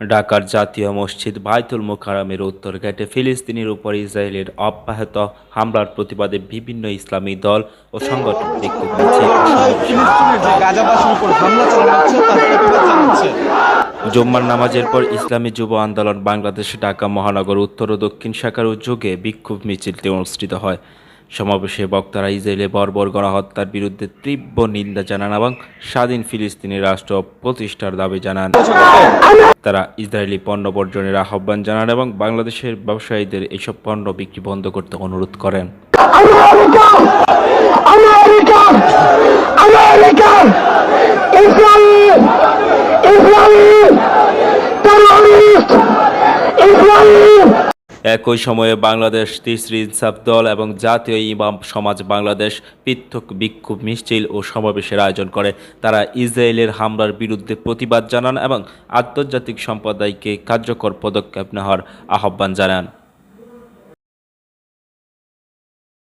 ঢাকার জাতীয় মসজিদ বাইতুল মোকারমের উত্তর গেটে ফিলিস্তিনের উপর ইসরায়েলের অব্যাহত হামলার প্রতিবাদে বিভিন্ন ইসলামী দল ও সংগঠন বিক্ষোভ জুম্মার নামাজের পর ইসলামী যুব আন্দোলন বাংলাদেশ ঢাকা মহানগর উত্তর ও দক্ষিণ শাখার উদ্যোগে বিক্ষোভ মিছিলটি অনুষ্ঠিত হয়। সমাবেশে বক্তারা ইসরায়েলে বর্বর গণহত্যার বিরুদ্ধে তীব্র নিন্দা জানান এবং স্বাধীন ফিলিস্তিনি রাষ্ট্র প্রতিষ্ঠার দাবি জানান তারা ইসরায়েলি পণ্য বর্জনের আহ্বান জানান এবং বাংলাদেশের ব্যবসায়ীদের এসব পণ্য বিক্রি বন্ধ করতে অনুরোধ করেন America! একই সময়ে বাংলাদেশ তিসরি ইনসাফ দল এবং জাতীয় ইমাম সমাজ বাংলাদেশ পৃথক বিক্ষোভ মিছিল ও সমাবেশের আয়োজন করে। তারা ইসরায়েলের হামলার বিরুদ্ধে প্রতিবাদ জানান এবং আন্তর্জাতিক সম্প্রদায়কে কার্যকর পদক্ষেপ নেওয়ার আহ্বান জানান।